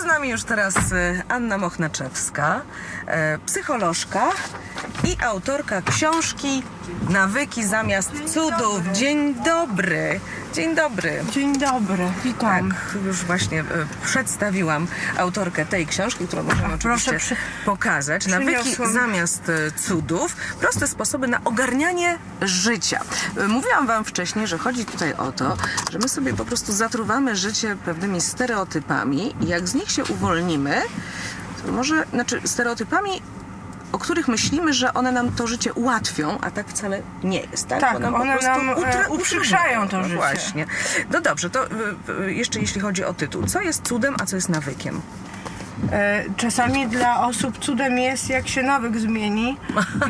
Z nami już teraz e, Anna Mochnaczewska, e, psycholożka i autorka książki Nawyki zamiast cudów. Dzień dobry. Dzień dobry. Dzień dobry, witam. Tak, już właśnie e, przedstawiłam autorkę tej książki, którą możemy proszę, oczywiście przy- pokazać. Nawyki przyniosłam. zamiast e, cudów. Proste sposoby na ogarnianie życia. E, Mówiłam wam wcześniej, że chodzi tutaj o to, że my sobie po prostu zatruwamy życie pewnymi stereotypami i jak z nich się uwolnimy, to może, znaczy stereotypami o których myślimy, że one nam to życie ułatwią, a tak wcale nie jest, tak? Tak, Bo nam one po prostu nam, e, utra- uprzykrzają to no życie. Właśnie. No dobrze, to y, y, jeszcze jeśli chodzi o tytuł. Co jest cudem, a co jest nawykiem? E, Czasami dla osób cudem jest, jak się nawyk zmieni,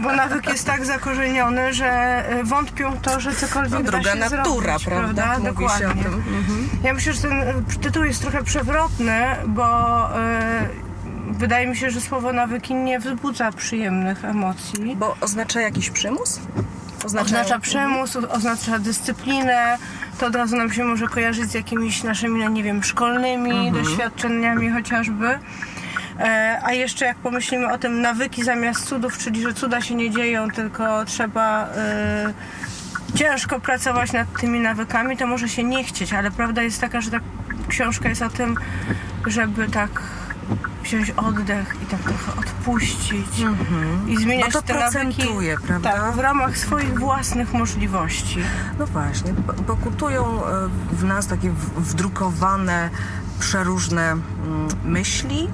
bo nawyk jest tak zakorzeniony, że e, wątpią w to, że cokolwiek No, da druga się natura, zrobić, prawda? Mówi się o Dokładnie. tym. Mhm. Ja myślę, że ten e, tytuł jest trochę przewrotny, bo e, wydaje mi się, że słowo nawyki nie wzbudza przyjemnych emocji. Bo oznacza jakiś przymus? Oznacza przymus, oznacza dyscyplinę. To od razu nam się może kojarzyć z jakimiś naszymi, no nie wiem, szkolnymi doświadczeniami chociażby. E, a jeszcze jak pomyślimy o tym nawyki zamiast cudów, czyli że cuda się nie dzieją, tylko trzeba e, ciężko pracować nad tymi nawykami, to może się nie chcieć, ale prawda jest taka, że ta książka jest o tym, żeby tak wziąć oddech i tak trochę odpuścić i zmieniać No to te nawyki procentuje, prawda? tak, w ramach swoich własnych możliwości. No właśnie, bo- pokutują e, w nas takie wdrukowane przeróżne mm, myśli,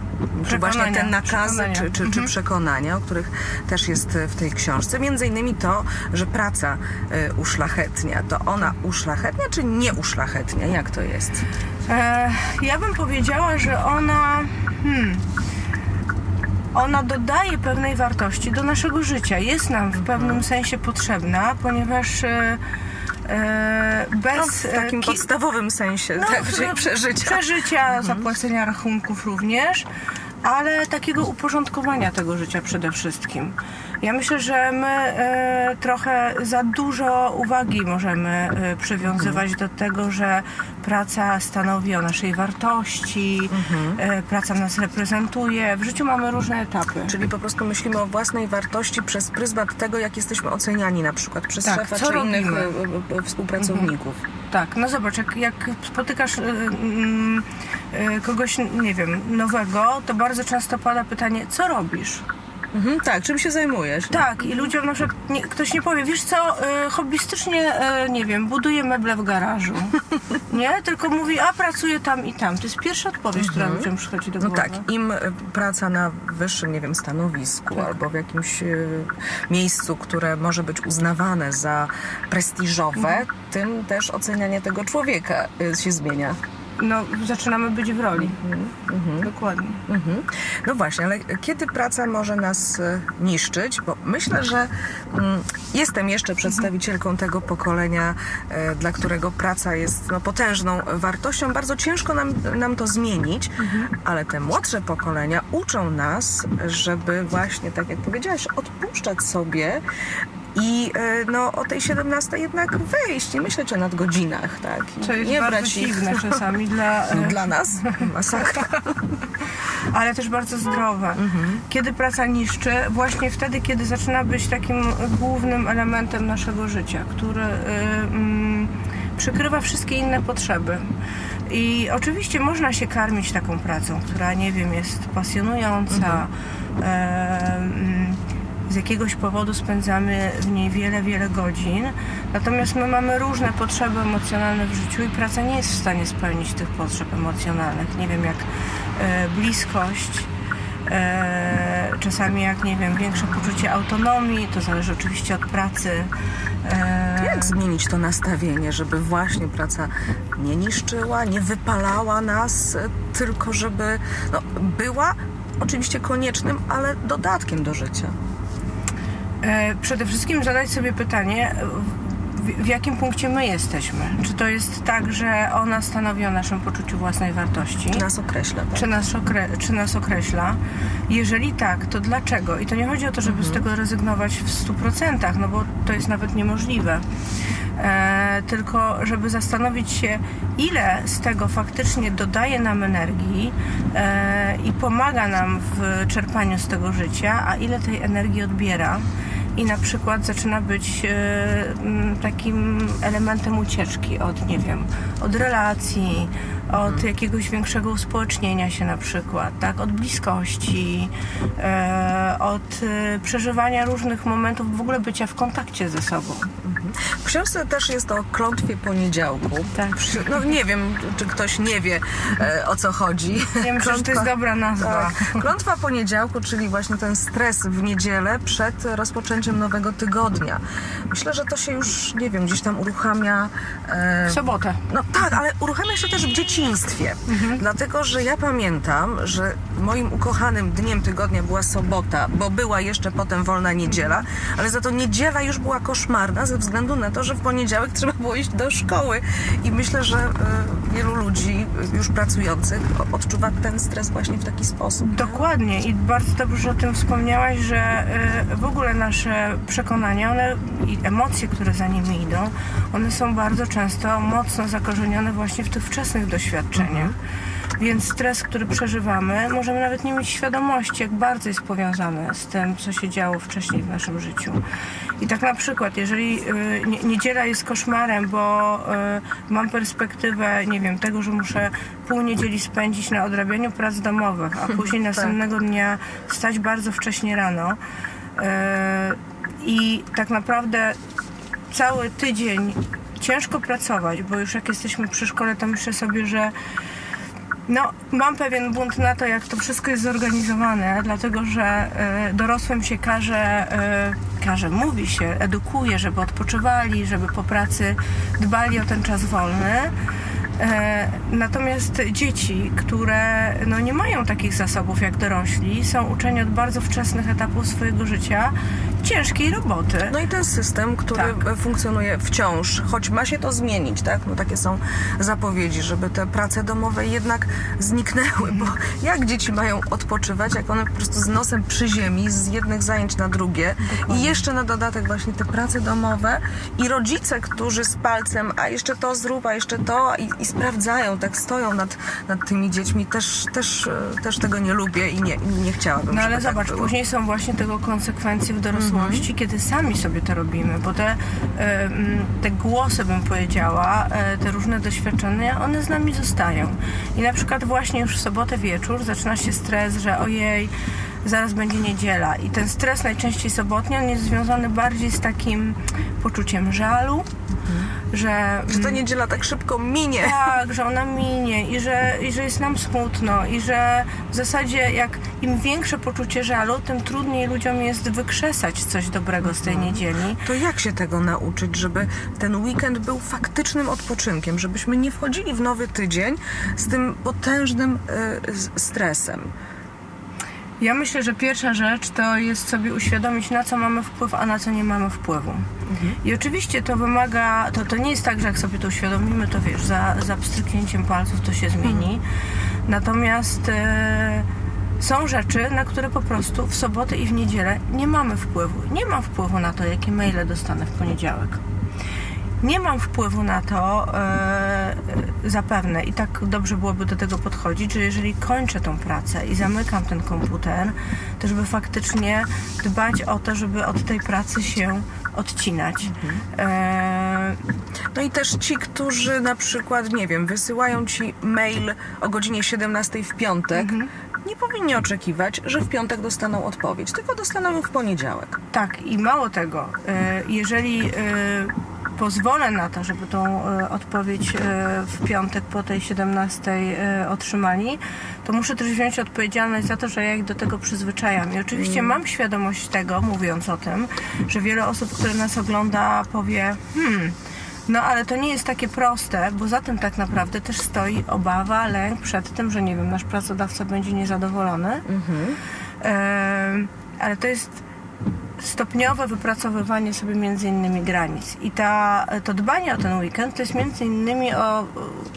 czy właśnie te nakazy, czy, czy, czy przekonania, o których też jest e, w tej książce. Między innymi to, że praca e, uszlachetnia. To ona uszlachetnia, czy nie uszlachetnia? Jak to jest? E, ja bym powiedziała, że ona. Hmm, ona dodaje pewnej wartości do naszego życia. Jest nam w pewnym sensie potrzebna, ponieważ e, e, No, bez w takim e, ki- podstawowym sensie no, tak, w- czyli przeżycia. Przeżycia, zapłacenia rachunków również, ale takiego uporządkowania tego życia przede wszystkim. Ja myślę, że my e, trochę za dużo uwagi możemy e, przywiązywać do tego, że praca stanowi o naszej wartości, e, praca nas reprezentuje. W życiu mamy różne etapy. Czyli po prostu myślimy o własnej wartości przez pryzmat tego, jak jesteśmy oceniani na przykład przez Tak, szefa co czy innych robimy? e, e, współpracowników. Tak, no zobacz, jak, jak spotykasz y, mm, y, kogoś, nie wiem, nowego, to bardzo często pada pytanie, co robisz? Mhm, tak, czym się zajmujesz? Tak, i ludziom na przykład nie, ktoś nie powie, wiesz co, y, hobbystycznie, y, nie wiem, buduję meble w garażu. Nie? Tylko mówi, a pracuję tam i tam. To jest pierwsza odpowiedź, która ludziom przychodzi do No głowy. tak, im e, praca na wyższym, nie wiem, stanowisku Tak. albo w jakimś e, miejscu, które może być uznawane za prestiżowe, Mhm. tym też ocenianie tego człowieka e, się zmienia. No, zaczynamy być w roli. Dokładnie. Mhm. No właśnie, ale kiedy praca może nas e, niszczyć? Bo myślę, że mm, jestem jeszcze przedstawicielką tego pokolenia, e, dla którego praca jest no, potężną wartością. Bardzo ciężko nam, nam to zmienić, ale te młodsze pokolenia uczą nas, żeby właśnie, tak jak powiedziałaś, odpuszczać sobie i e, no, o tej 17 jednak wyjść, nie myśleć o nadgodzinach, tak? Co jest nie bardzo dziwne czasami dla, e, dla nas. Masakra. ale też bardzo zdrowe. Mhm. Kiedy praca niszczy, właśnie wtedy, kiedy zaczyna być takim głównym elementem naszego życia, który y, mm, przykrywa wszystkie inne potrzeby. I oczywiście można się karmić taką pracą, która, nie wiem, jest pasjonująca. Mhm. e, mm, z jakiegoś powodu spędzamy w niej wiele, wiele godzin. Natomiast my mamy różne potrzeby emocjonalne w życiu i praca nie jest w stanie spełnić tych potrzeb emocjonalnych. Nie wiem, jak e, bliskość, e, czasami jak, nie wiem, większe poczucie autonomii, to zależy oczywiście od pracy. E, Jak zmienić to nastawienie, żeby właśnie praca nie niszczyła, nie wypalała nas, tylko żeby no, była oczywiście koniecznym, ale dodatkiem do życia. E, Przede wszystkim zadać sobie pytanie, w, jakim punkcie my jesteśmy. Czy to jest tak, że ona stanowi o naszym poczuciu własnej wartości? Czy nas określa? Tak? Czy nas, okre- czy nas określa? Jeżeli tak, to dlaczego? I to nie chodzi o to, żeby z tego rezygnować w 100%, no bo to jest nawet niemożliwe. e, tylko żeby zastanowić się, ile z tego faktycznie dodaje nam energii e, i pomaga nam w czerpaniu z tego życia, a ile tej energii odbiera. I na przykład zaczyna być e, takim elementem ucieczki od, nie wiem, od relacji, od jakiegoś większego uspołecznienia się na przykład, tak, od bliskości, e, od e, przeżywania różnych momentów w ogóle bycia w kontakcie ze sobą. W książce też jest o klątwie poniedziałku. Tak. No nie wiem, czy ktoś nie wie e, o co chodzi. Myślę, że to jest dobra nazwa. Tak. Klątwa poniedziałku, czyli właśnie ten stres w niedzielę przed rozpoczęciem nowego tygodnia. Myślę, że to się już, nie wiem, gdzieś tam uruchamia. E, W sobotę. no tak, ale uruchamia się też w dzieciństwie. Dlatego, że ja pamiętam, że moim ukochanym dniem tygodnia była sobota, bo była jeszcze potem wolna niedziela, ale za to niedziela już była koszmarna ze względu na to, że w poniedziałek trzeba było iść do szkoły. I myślę, że e, wielu ludzi już pracujących odczuwa ten stres właśnie w taki sposób. Dokładnie i bardzo dobrze o tym wspomniałaś, że y, w ogóle nasze przekonania one, i emocje, które za nimi idą, one są bardzo często mocno zakorzenione właśnie w tych wczesnych doświadczeniach. Więc stres, który przeżywamy, możemy nawet nie mieć świadomości, jak bardzo jest powiązany z tym, co się działo wcześniej w naszym życiu. I tak na przykład, jeżeli y, nie- niedziela jest koszmarem, bo y, mam perspektywę, nie wiem, tego, że muszę pół niedzieli spędzić na odrabianiu prac domowych, a później następnego dnia wstać bardzo wcześnie rano. y, I tak naprawdę cały tydzień ciężko pracować, bo już jak jesteśmy przy szkole, to myślę sobie, że no, mam pewien bunt na to, jak to wszystko jest zorganizowane, dlatego że e, dorosłym się każe, e, każe, mówi się, edukuje, żeby odpoczywali, żeby po pracy dbali o ten czas wolny. E, natomiast dzieci, które no, nie mają takich zasobów jak dorośli, są uczeni od bardzo wczesnych etapów swojego życia ciężkiej roboty. No i ten system, który Tak. funkcjonuje wciąż, choć ma się to zmienić, tak? No takie są zapowiedzi, żeby te prace domowe jednak zniknęły, bo jak dzieci mają odpoczywać, jak one po prostu z nosem przy ziemi, z jednych zajęć na drugie i jeszcze na dodatek właśnie te prace domowe i rodzice, którzy z palcem, a jeszcze to zrób, a jeszcze to i, i sprawdzają, tak stoją nad, nad tymi dziećmi, też, też, też tego nie lubię i nie, nie chciałabym, No ale tak zobacz, było. później są właśnie tego konsekwencje w dorosłości, kiedy sami sobie to robimy, bo te, e, te głosy, bym powiedziała, e, te różne doświadczenia, one z nami zostają. I na przykład właśnie już w sobotę wieczór zaczyna się stres, że ojej, zaraz będzie niedziela. I ten stres najczęściej sobotni, on jest związany bardziej z takim poczuciem żalu, że... Że ta niedziela tak szybko minie. Tak, że ona minie i że, i że jest nam smutno i że w zasadzie jak im większe poczucie żalu, tym trudniej ludziom jest wykrzesać coś dobrego z tej niedzieli. To jak się tego nauczyć, żeby ten weekend był faktycznym odpoczynkiem, żebyśmy nie wchodzili w nowy tydzień z tym potężnym s- stresem? Ja myślę, że pierwsza rzecz to jest sobie uświadomić, na co mamy wpływ, a na co nie mamy wpływu. I oczywiście to wymaga, to, to nie jest tak, że jak sobie to uświadomimy, to wiesz, za, za pstryknięciem palców to się zmieni. Natomiast e, są rzeczy, na które po prostu w sobotę i w niedzielę nie mamy wpływu. Nie mam wpływu na to, jakie maile dostanę w poniedziałek. Nie mam wpływu na to e, zapewne i tak dobrze byłoby do tego podchodzić, że jeżeli kończę tą pracę i zamykam ten komputer, to żeby faktycznie dbać o to, żeby od tej pracy się odcinać. E, No i też ci, którzy na przykład, nie wiem, wysyłają ci mail o godzinie 17 w piątek, nie powinni oczekiwać, że w piątek dostaną odpowiedź, tylko dostaną ją w poniedziałek. Tak, i mało tego, e, jeżeli pozwolę na to, żeby tą e, odpowiedź e, w piątek po tej 17 e, otrzymali, to muszę też wziąć odpowiedzialność za to, że ja ich do tego przyzwyczajam. I oczywiście mam świadomość tego, mówiąc o tym, że wiele osób, które nas ogląda, powie: Hmm. No ale to nie jest takie proste, bo za tym tak naprawdę też stoi obawa, lęk przed tym, że nie wiem, nasz pracodawca będzie niezadowolony. Em, ale to jest stopniowe wypracowywanie sobie między innymi granic. I ta, to dbanie o ten weekend to jest między innymi o,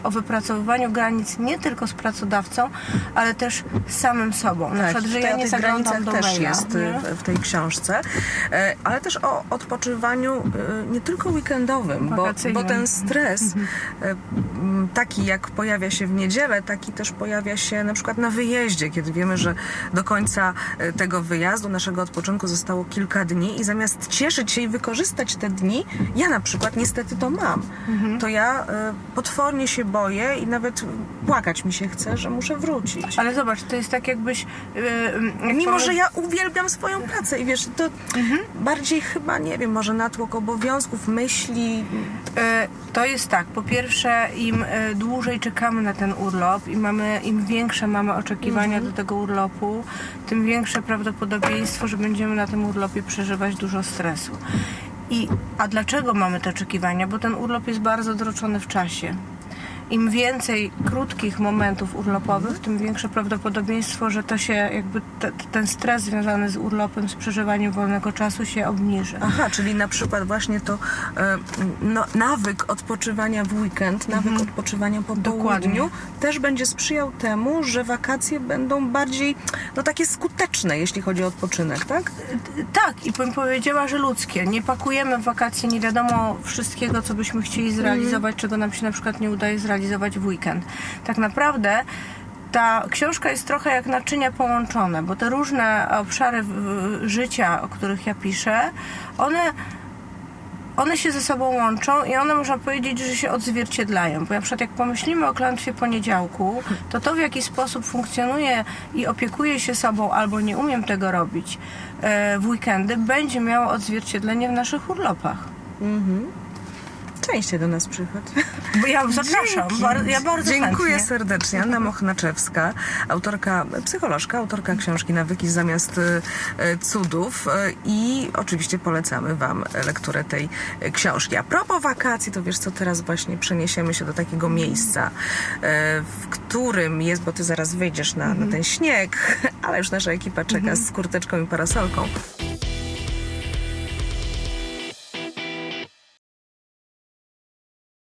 o wypracowywaniu granic nie tylko z pracodawcą, ale też z samym sobą. Na przykład, że ja Tak, nie zaglądam do też maila, jest nie? w, tej książce, E, ale też o odpoczywaniu e, nie tylko weekendowym, bo, bo ten stres m, taki jak pojawia się w niedzielę, taki też pojawia się na przykład na wyjeździe, kiedy wiemy, że do końca tego wyjazdu, naszego odpoczynku zostało kilka dni i zamiast cieszyć się i wykorzystać te dni, ja na przykład niestety to mam. To ja e, potwornie się boję i nawet płakać mi się chce, że muszę wrócić. Ale zobacz, to jest tak jakbyś... Yy, Mimo, że ja uwielbiam swoją pracę i wiesz, to bardziej chyba, nie wiem, może natłok obowiązków, myśli. E, To jest tak, po pierwsze im dłużej czekamy na ten urlop i mamy, im większe mamy oczekiwania do tego urlopu, tym większe prawdopodobieństwo, że będziemy na tym urlopie przeżywać dużo stresu. I, a dlaczego mamy te oczekiwania? Bo ten urlop jest bardzo droczony w czasie. Im więcej krótkich momentów urlopowych, tym większe prawdopodobieństwo, że to się jakby te, ten stres związany z urlopem, z przeżywaniem wolnego czasu się obniży. Aha, czyli na przykład właśnie to e, no, nawyk odpoczywania w weekend, nawyk odpoczywania po Dokładnie. południu też będzie sprzyjał temu, że wakacje będą bardziej, no takie skuteczne, jeśli chodzi o odpoczynek, tak? Tak, i bym powiedziała, że ludzkie. Nie pakujemy w wakacje nie wiadomo wszystkiego, co byśmy chcieli zrealizować, czego nam się na przykład nie udaje zrealizować w weekend. Tak naprawdę ta książka jest trochę jak naczynia połączone, bo te różne obszary życia, o których ja piszę, one one się ze sobą łączą i one można powiedzieć, że się odzwierciedlają. Bo na przykład jak pomyślimy o klątwie poniedziałku, to to w jaki sposób funkcjonuje i opiekuje się sobą albo nie umiem tego robić e, w weekendy, będzie miało odzwierciedlenie w naszych urlopach. Częściej do nas przychodź. Bo ja zapraszam, bar, ja bardzo Dziękuję chętnie. serdecznie. Anna Mochnaczewska, autorka, psycholożka, autorka książki Nawyki zamiast e, cudów e, i oczywiście polecamy Wam lekturę tej książki. A propos wakacji, to wiesz co, teraz właśnie przeniesiemy się do takiego miejsca, e, w którym jest, bo Ty zaraz wyjdziesz na, na ten śnieg, ale już nasza ekipa czeka z kurteczką i parasolką.